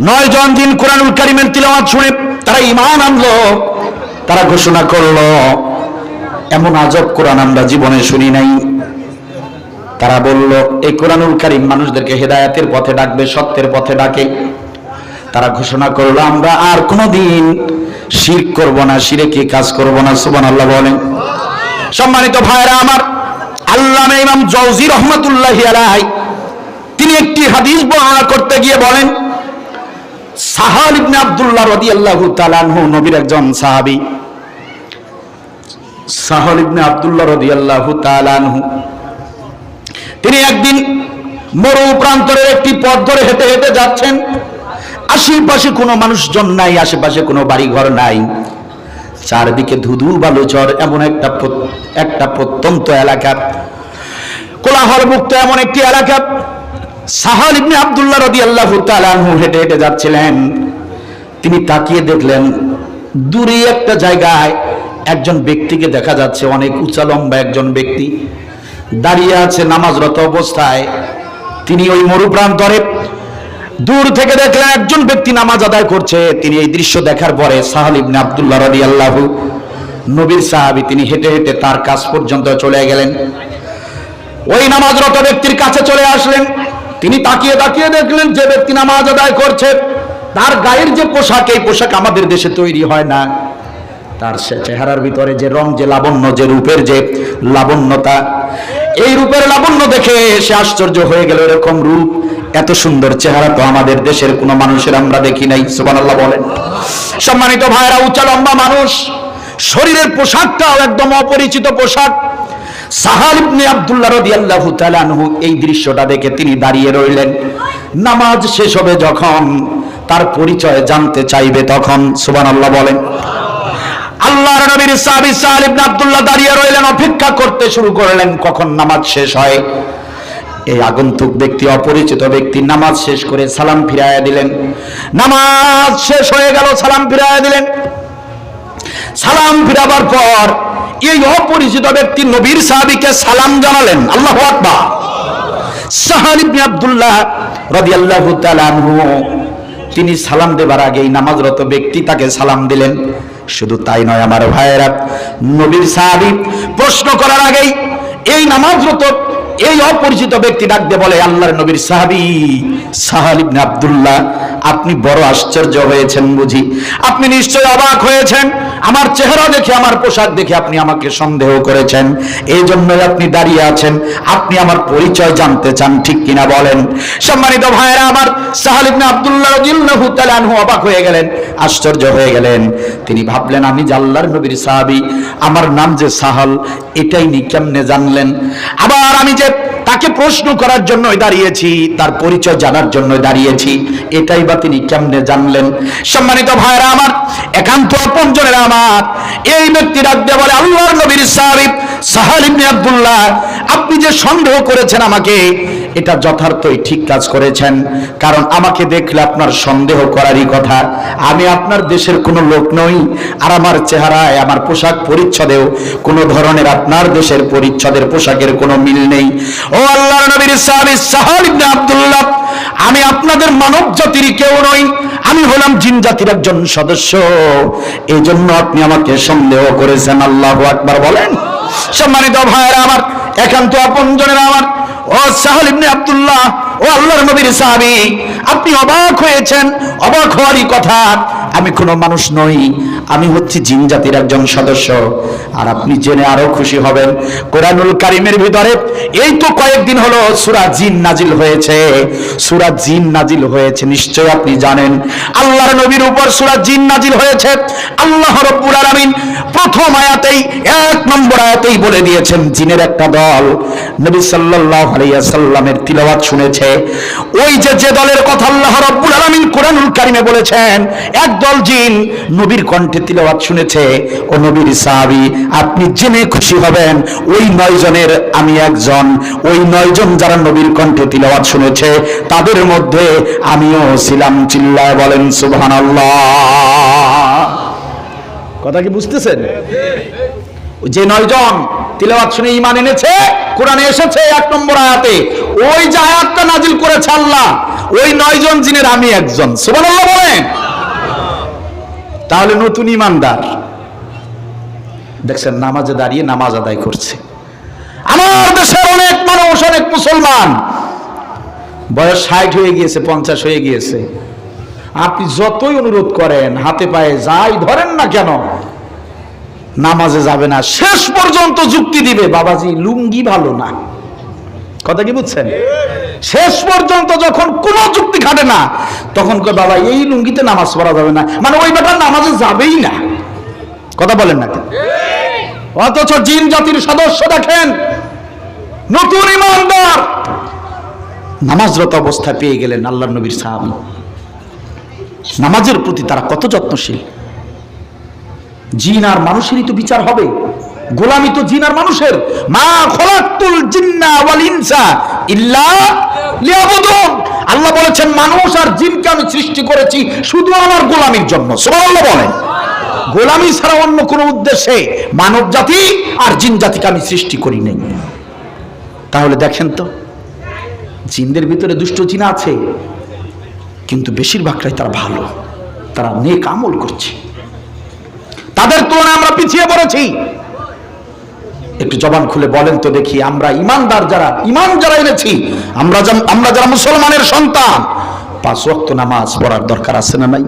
নয় জন দিন কোরআনুল কারিমের তিলাওয়াত শুনে তারা ইমান আনলো, তারা ঘোষণা করল, এমন আজব কোরআন আমরা জীবনে শুনি নাই। তারা বলল, এই কোরআনুল কারিম মানুষদেরকে হেদায়াতের পথে ডাকবে, সত্যের পথে ডাকে। তারা ঘোষণা করল, আমরা আর কোনোদিন শির করব না শিরে কি কাজ করব না। সুবান আল্লাহ বলেন। সম্মানিত ভাইরা আমার, আল্লাহ ইমাম জৌজি রহমতুল্লাহ তিনি একটি হাদিস বর্ণনা করতে গিয়ে বলেন সাহাল ইবনে আব্দুল্লাহ রাদিয়াল্লাহু তাআলা আনহু নবীর একজন সাহাবী। সাহাল ইবনে আব্দুল্লাহ রাদিয়াল্লাহু তাআলা আনহু। তিনি একদিন মরু প্রান্তরের একটি পথ ধরে হেঁটে হেঁটে যাচ্ছেন। আশেপাশে কোনো মানুষজন নাই, আশেপাশে কোনো বাড়ি ঘর নাই। চারদিকে ধুধু বালুচর, এমন একটা একটা প্রত্যন্ত এলাকা। কোলাহল মুক্ত এমন একটি এলাকা। সাহাল ইবনে আব্দুল্লাহ রাদিয়াল্লাহু তাআলা আনহু হেঁটে হেঁটে যাচ্ছিলেন। তিনি তাকিয়ে দেখলেন, দূরে একটা জায়গায় একজন ব্যক্তিকে দেখা যাচ্ছে, অনেক উঁচা লম্বা একজন ব্যক্তি। দাঁড়িয়ে আছে নামাজরত অবস্থায়। তিনি ওই মরুপ্রান্তরে দূর থেকে দেখলেন একজন ব্যক্তি নামাজ আদায় করছে। তিনি এই দৃশ্য দেখার পরে সাহাল ইবনে আবদুল্লাহ আব্দুল্লাহ রাদিয়াল্লাহু নবীর সাহাবী তিনি হেঁটে হেঁটে তার কাছ পর্যন্ত চলে গেলেন। ওই নামাজরত ব্যক্তির কাছে চলে আসলেন। তিনি তাকিয়ে তাকিয়ে দেখলেন যে ব্যক্তি নামাজ আদায় করছে। তার গায়ের যে পোশাক, এই পোশাক আমাদের দেশে তৈরি হয় না। তার সে চেহারার ভিতরে যে রং, যে লাবণ্য, যে রূপের যে লাবণ্যতা, এই রূপের লাবণ্য দেখে সে আশ্চর্য হয়ে গেল, এরকম রূপ, এত সুন্দর চেহারা তো আমাদের দেশের কোনো মানুষের আমরা দেখি নাই, সুবহানাল্লাহ বলেন। সম্মানিত ভাইরা, উচ্চ লম্বা মানুষ, শরীরের পোশাকটাও একদম অপরিচিত পোশাক। সাহাল ইবনে আব্দুল্লাহ রাদিয়াল্লাহু তাআলা এই দৃশ্যটা দেখে তিনি দাঁড়িয়ে রইলেন। নামাজ শেষ হবে যখন তার পরিচয় জানতে চাইবে তখন, সুবহানাল্লাহ বলেন। আল্লাহর নবীর সাহাবী সাহাল আব্দুল্লাহ দাঁড়িয়ে রইলেন, অপেক্ষা করতে শুরু করলেন, কখন নামাজ শেষ হয়। এই আগন্তুক ব্যক্তি, অপরিচিত ব্যক্তি নামাজ শেষ করে সালাম ফিরাইয়া দিলেন। নামাজ শেষ হয়ে গেল, সালাম ফিরাইয়া দিলেন। সালাম ফিরাবার পর এই অপরিচিত ব্যক্তি নবীর সাহাবিকে সালাম জানালেন। আল্লাহ আকবার। সাহাল ইবনে আব্দুল্লাহ রাদিয়াল্লাহু তাআলা তিনি সালাম দেবার আগেই নামাজরত ব্যক্তি তাকে সালাম দিলেন। শুধু তাই নয়, আমার ভাইয়েরা, নবীর সাহাবি প্রশ্ন করার আগেই এই নামাজরত এই অপরিচিত ব্যক্তি ডাকতে বলে, আল্লাহর নবীর সাহাবী সাহাল ইবনে আব্দুল্লাহ, আপনি বড় আশ্চর্য হয়েছেন বুঝি। আপনি নিশ্চয় অবাক হয়েছেন। আমার চেহারা দেখে, আমার পোশাক দেখে আপনি আমাকে সন্দেহ করেছেন। এই জন্যই আপনি দাঁড়িয়ে আছেন। আপনি আমার পরিচয় জানতে চান, ঠিক কিনা বলেন? সম্মানিত ভাইয়েরা, আমার সাহাল ইবনে আব্দুল্লাহ রাদিয়াল্লাহু তাআলা আনহু অবাক হয়ে গেলেন, আশ্চর্য হয়ে গেলেন। তিনি ভাবলেন, আমি যে আল্লাহর নবীর সাহাবী, আমার নাম যে সাহাল, এটাই নি কেমনে জানলেন? আবার আমি যে তাকে প্রশ্ন করার জন্য দাঁড়িয়েছি, তার পরিচয় জানার জন্য দাঁড়িয়েছি, এটাই বা তিনি কেমনে জানলেন? সম্মানিত ভাইরা আমার, একান্ত আপনজনের আমার, এই ব্যক্তি রাখতে বলে আল্লাহর নবীর সাহাবী সাহাল ইবনে আব্দুল্লাহ, আপনি যে সন্দেহ করেছেন আমাকে এটা যথার্থই ঠিক কাজ করেছেন। কারণ আমাকে দেখলে আপনার সন্দেহ করারই কথা। আমি আপনার দেশের কোনো লোক নই, আর আমার চেহারায়, আমার পোশাক পরিচ্ছদেও কোনো ধরনের আপনার দেশের পরিচ্ছদের পোশাকের কোনো মিল নেই। ও আল্লাহর নবীর সাহাবী ইবনে আব্দুল্লাহ, আমি আপনাদের মানব জাতির কেউ নই, আমি হলাম জিন জাতির একজন সদস্য। এই জন্য আপনি আমাকে সন্দেহ করেছেন, আল্লাহ আকবার বলেন। সম্মানিত ভাইয়েরা আমার, একান্ত আপনজনের আমার ও সাহাল ইবনে আব্দুল্লাহ, ও আল্লাহর নবীর সাহাবী, আপনি অবাক হয়েছেন। অবাক হওয়ারই কথা, আমি কোনো মানুষ নই, আমি হচ্ছি জিন জাতির একজন সদস্য। আর আপনি জেনে আরও খুশি হবেন, কোরআনুল কারিমের ভিতরে এই তো কয়েকদিন হলো সূরা জিন নাজিল হয়েছে। সূরা জিন নাজিল হয়েছে নিশ্চয় আপনি জানেন। আল্লাহর নবীর উপর সূরা জিন নাজিল হয়েছে। আল্লাহ রাব্বুল প্রথম আয়াতেই নম্বর আয়াতেই বলে দিয়েছেন, জিনের একটা দল। নবী সাল্লাল্লাহু আলাইহি সাল্লামের তিলাওয়াত শুনেছে। ওই যে যে দলের কথা আল্লাহ রাব্বুল আলামিন কোরআনুল কারিমে বলেছেন একদল জিন নবীর কণ্ঠে তিলাওয়াত শুনেছে, ও নবীর সাহাবী, আপনি জেনে খুশি হবেন, ওই নয় জনের আমি একজন। ওই নয় জন যারা নবীর কণ্ঠে তিলাওয়াত শুনেছে, তাদের মধ্যে আমিও ছিলাম, চিল্লায় বলেন, সুবহানাল্লাহ। কথা কি বুঝতেছেন? যে নয়জন তিলাওয়াত শুনে ইমান এনেছে, কোরআনে এসেছে এক নম্বর আয়াতে, ওই যে আয়াতটা নাজিল করেছে আল্লাহ, ওই নয় জন জিনের আমি একজন। সুবহানাল্লাহ বলেন। তাহলে নতুন ইমানদার দেখছেন, নামাজে দাঁড়িয়ে নামাজ আদায় করছে। আমার দেশের অনেক মানুষ, অনেক মুসলমান, বয়স ষাট হয়ে গিয়েছে, পঞ্চাশ হয়ে গিয়েছে। আপনি যতই অনুরোধ করেন, হাতে পায়ে যাই ধরেন না কেন নামাজে যাবে না, শেষ পর্যন্ত যুক্তি দিবে, বাবাজি, লুঙ্গি ভালো না। কথা কি বুঝছেন? শেষ পর্যন্ত যখন কোনো যুক্তি খাটে না, তখন কয়, বাবা, এই লুঙ্গিতে নামাজ পড়া যাবে না। মানে ওই ব্যাপার নামাজে যাবেই না। কথা বলেন না অথচ জিন জাতির সদস্য দেখেন, নতুন ইমানদার, নামাজরত অবস্থা পেয়ে গেলেন আল্লাহ নবীর সাহাবি। নামাজের প্রতি তারা কত যত্নশীল। জিন আর মানুষেরই তো বিচার হবে। গোলামি তো জিন আর মানুষের। মা খলাকুল জিন্না আল্লাহ বলেছেন, মানুষ আর জিনকে আমি সৃষ্টি করেছি শুধু আমার গোলামির জন্য। সুবহানাল্লাহ বলেন। গোলামি ছাড়া অন্য কোনো উদ্দেশ্যে মানব জাতি আর জিন জাতিকে আমি সৃষ্টি করি নাই। তাহলে দেখেন তো, জিনদের ভিতরে দুষ্ট জিন আছে, কিন্তু বেশিরভাগটাই তারা ভালো। তারা নেক আমল করছে। তাদের তুলনায় আমরা পিছিয়ে পড়েছি। একটু জবান খুলে বলেন তো দেখি, আমরা ইমানদার যারা, ইমান যারা এনেছি, আমরা আমরা যারা মুসলমানের সন্তান, পাঁচ ওয়াক্ত নামাজ পড়ার দরকার আছে না নাই?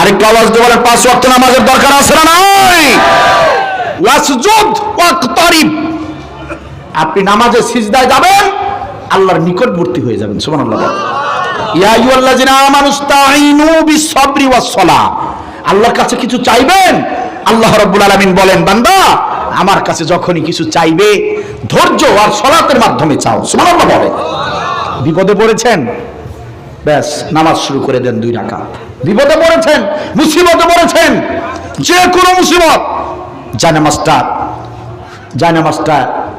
আরেকটু আওয়াজ দিয়ে বলেন, পাঁচ নামাজের দরকার আছে না নাই? আপনি নামাজে সিজদায় যাবেন, আল্লাহর নিকটবর্তী হয়ে যাবেন আল্লাহর কাছে কিছু চাইবেন আল্লাহ রাব্বুল আলামিন বলেন, বান্দা, আমার কাছে যখনই কিছু চাইবে, ধৈর্য আর সলাতের মাধ্যমে চাও। সুবহানাল্লাহ বলে। বিপদে পড়েছেন? ব্যাস, নামাজ শুরু করে দেন দুই রাকাত। বিপদে পড়েছেন? মুসিবতে পড়েছেন? যে কোনো মুসিবত। জানামাজটা জানামাজটা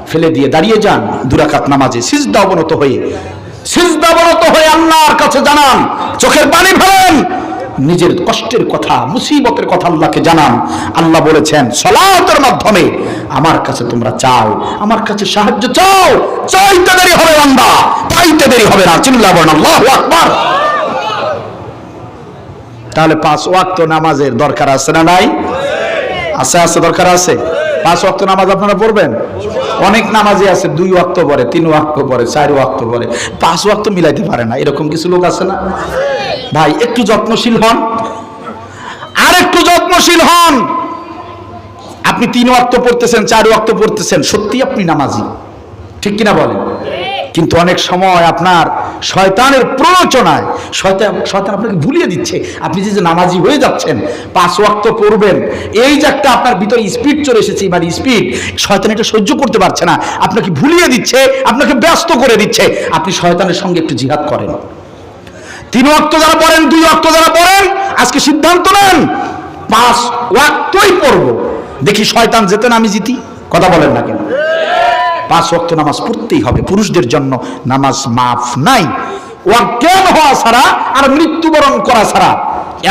ফেলে দিয়ে দাঁড়িয়ে যান। দুরাকাত নামাজে সিজদা অবনত হয়ে, সিজদা অবনত হয়ে আল্লাহর কাছে জানান, চোখের পানি ফেলেন নিজের কষ্টের কথা, মুসিবতের কথা আল্লাহকে জানান। আল্লাহ বলেছেন, সলাতের মাধ্যমে আমার কাছে তোমরা চাও, আমার কাছে সাহায্য চাও, চাইতে দেরি হবে বান্দা, পাইতে দেরি হবে না। চিল্লা বলেন, আল্লাহু আকবার। তাহলে পাঁচ ওয়াক্ত নামাজের দরকার আছে না নাই? আছে আছে, দরকার আছে? পাঁচ ওয়াক্ত নামাজ আপনারা পড়বেন? অনেক নামাজই আছে, দুই ওয়াক্ত পরে তিন ওয়াক্ত পরে চার ওয়াক্ত পরে পাঁচ ওয়াক্ত মিলাইতে পারে না, এরকম কিছু লোক আছে না? ভাই, একটু যত্নশীল হন। আর একটু যত্নশীল হন। আপনি তিন ওয়াক্ত পড়তেছেন, চার ওয়াক্ত পড়তেছেন সত্যি আপনি নামাজি। ঠিক কিনা বলেন? কিন্তু অনেক সময় আপনার শয়তানের প্ররোচনায়, শয়তান শয়তান আপনাকে ভুলিয়ে দিচ্ছে। আপনি যে নামাজি হয়ে যাচ্ছেন, পাঁচ ওয়াক্ত পড়বেন, এই যে একটা আপনার ভিতরে স্পিড চলে এসেছে মানে স্পিড, শয়তান এটা সহ্য করতে পারছে না। আপনাকে ভুলিয়ে দিচ্ছে, আপনাকে ব্যস্ত করে দিচ্ছে। আপনি শয়তানের সঙ্গে একটু জিহাদ করেন। তিন ওয়াক্ত যারা পড়েন, দুই ওয়াক্ত যারা পড়েন, আজকে সিদ্ধান্ত নেন, পাঁচ ওয়াক্তই পড়ব। দেখি শয়তান যেতেন আমি জিতি, কথা বলেন না কেন? পাঁচ ওয়াক্ত নামাজ পড়তেই হবে, পুরুষদের জন্য নামাজ মাফ নাই। অজ্ঞান হওয়া ছাড়া আর মৃত্যুবরণ করা ছাড়া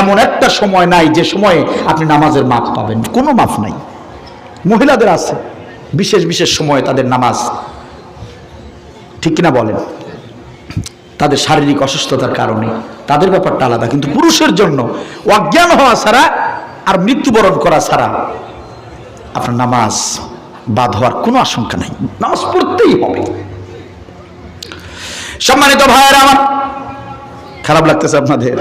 এমন একটা সময় নাই যে সময়ে আপনি নামাজের মাপ পাবেন। কোনো মাফ নাই। মহিলাদের আছে, বিশেষ বিশেষ সময়ে তাদের নামাজ। ঠিক কিনা বলেন? তাদের শারীরিক অসুস্থতার কারণে। তাদের ব্যাপারটা আলাদা। কিন্তু পুরুষের জন্য অজ্ঞান হওয়া ছাড়া আর মৃত্যুবরণ করা ছাড়া আপনার নামাজ বাদ হওয়ার কোনো আশঙ্কা নাই। নামাজ পড়তেই হবে। সম্মানিত ভাইয়েরা আমার, খারাপ লাগতেছে আপনাদের।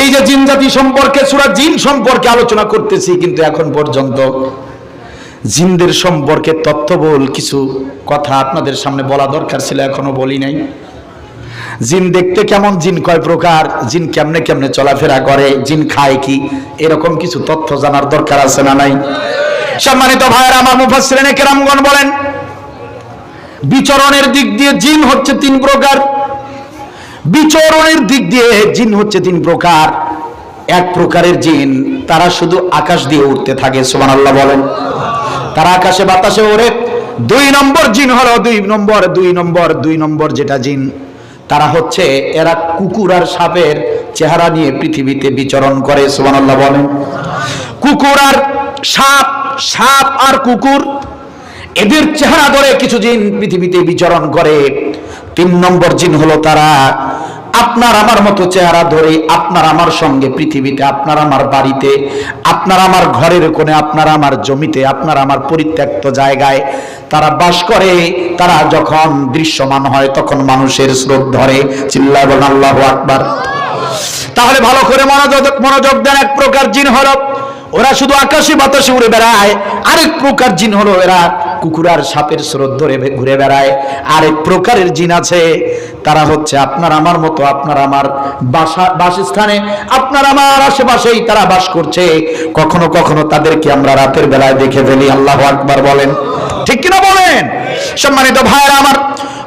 এই যে জিন জাতি সম্পর্কে, সুরা জিন সম্পর্কে আলোচনা করতেছি, কিন্তু এখন পর্যন্ত জিনদের সম্পর্কে তথ্যবল কিছু কথা আপনাদের সামনে বলা দরকার ছিল, এখনও বলি নাই। জিন দেখতে কেমন? জিন কয় প্রকার? জিন কেমনে কেমনে চলাফেরা করে? জিন খায় কি? এরকম কিছু তথ্য জানার দরকার আছে না নাই? সম্মানিত ভাইয়ের, আমার মুফাসসিরিনে কেরামগণ বলেন, বিচরণের দিক দিয়ে জিন হচ্ছে তিন প্রকার। বিচরণের দিক দিয়ে জিন হচ্ছে তিন প্রকার। এক প্রকারের জিন, তারা শুধু আকাশ দিয়ে উঠতে থাকে, সুবহানাল্লাহ বলেন। তারা আকাশে বাতাসে ওড়ে। দুই নম্বর জিন হলো দুই নম্বর দুই নম্বর দুই নম্বর যেটা জিন। তারা হচ্ছে, এরা কুকুর আর সাপের চেহারা নিয়ে পৃথিবীতে বিচরণ করে, সুবহানাল্লাহ বলেন। কুকুর আর সাপ সাপ আর কুকুর, এদের চেহারা ধরে কিছু জিন পৃথিবীতে বিচরণ করে। তিন নম্বর জিন হলো তারা আপনার আমার মতো চেহারা ধরে আপনার আমার সঙ্গে পৃথিবীতে, আপনার আমার বাড়িতে, আপনার আমার ঘরের কোণে, আপনার আমার জমিতে, আপনার আমার পরিত্যক্ত জায়গায় তারা বাস করে, তারা যখন দৃশ্যমান হয় তখন মানুষের স্রোত ধরে। চিল্লায় বলেন, আল্লাহ আকবার। তাহলে ভালো করে মনোযোগ মনোযোগ দেন, এক প্রকার জিন হলো, ওরা শুধু আকাশে বাতাসে উড়ে বেড়ায়, আরেক প্রকার জিন হলো এরা কুকুরার সাপের স্রোত ধরে ঘুরে বেড়ায়। আরেক প্রকারের জিন আছে, তারা হচ্ছে আপনার আমার মতো, আপনার আমার বাসা বাসস্থানে, আপনার আমার আশেপাশেই তারা বাস করছে। কখনো কখনো তাদেরকে আমরা রাতের বেলায় দেখে ফেলি, আল্লাহ আকবার বলেন। ঠিক কিনা বলেন? সম্মানিত ভাইরা আমার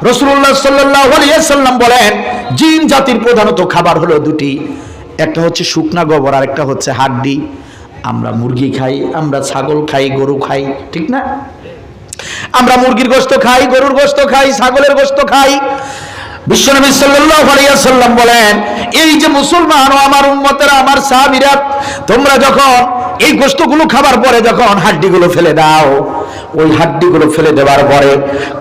রসুল্লাহ সাল্লাম বলেন, জিন জাতির প্রধানত খাবার হলো দুটি। একটা হচ্ছে শুকনা গোবর আর একটা হচ্ছে হাড্ডি। আমরা মুরগি খাই, আমরা ছাগল খাই, গরু খাই, ঠিক না? আমরা মুরগির গোস্ত খাই, গরুর গোস্ত খাই, ছাগলের গোস্ত খাই। বিশ্বনবী সাল্লাম বলেন, এই যে মুসলমান ও আমার উন্মতেরা আমার সাহাবিরা, তোমরা যখন এই গোস্তগুলো খাবার পরে যখন হাড্ডিগুলো ফেলে দাও, ওই হাড্ডিগুলো ফেলে দেওয়ার পরে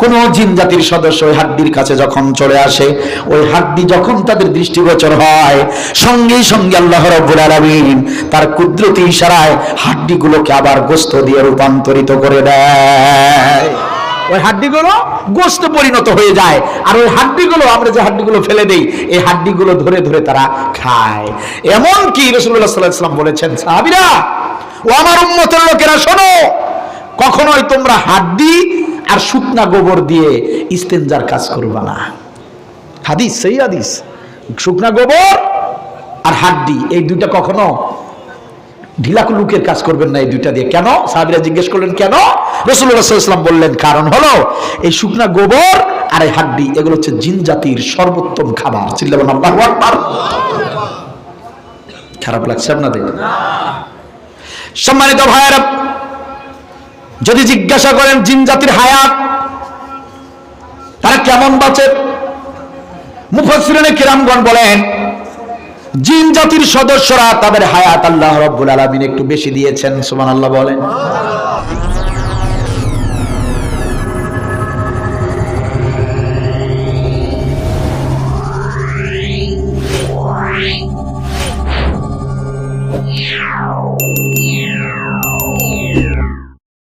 কোন জিন জাতির সদস্য ওই হাড্ডির কাছে যখন চলে আসে, ওই হাড্ডি যখন তাদের দৃষ্টিগোচর হয় সঙ্গে সঙ্গে আল্লাহ রাব্বুল আলামিন তার কুদরতি ইশারায় হাড্ডিগুলোকে আবার গোস্ত দিয়ে রূপান্তরিত করে দেয়। ওই হাড্ডিগুলো গোস্ত পরিণত হয়ে যায়, আর ওই হাড্ডিগুলো আমরা যে হাড্ডিগুলো ফেলে দেই, এই হাড্ডিগুলো ধরে ধরে তারা খায়। এমন কি রসুল্লাহ সাল্লাহ সাল্লাম বলেছেন, সাহাবিরা ও আমার উম্মতের লোকেরা, শোনো, কখনোই তোমরা হাড্ডি আর শুকনা গোবর দিয়ে ইস্তেঞ্জার কাজ করবা না। হাদিস, সেই হাদিস। শুকনা গোবর আর হাড্ডি, এই দুইটা কখনো ঢিলাকু লুকের কাজ করবেন না এই দুইটা দিয়ে। কেন? সাহাবিরা জিজ্ঞেস করলেন, কেন? রসুল্লাহাম বললেন, কারণ হলো এই শুকনা গোবর আর এই হাড্ডি, এগুলো হচ্ছে জিন জাতির সর্বোত্তম খাবার। চিল্লাবেন খারাপ লাগছে আপনাদের? সম্মানিত ভাইয়েরা, যদি জিজ্ঞাসা করেন জিন জাতির হায়াত, তারা কেমন বাঁচে? মুফসিরনে কিরামগণ বলেন, জিন জাতির সদস্যরা তাদের হায়াত আল্লাহ রব্বুল আলমিন একটু বেশি দিয়েছেন সুমান আল্লাহ বলেন।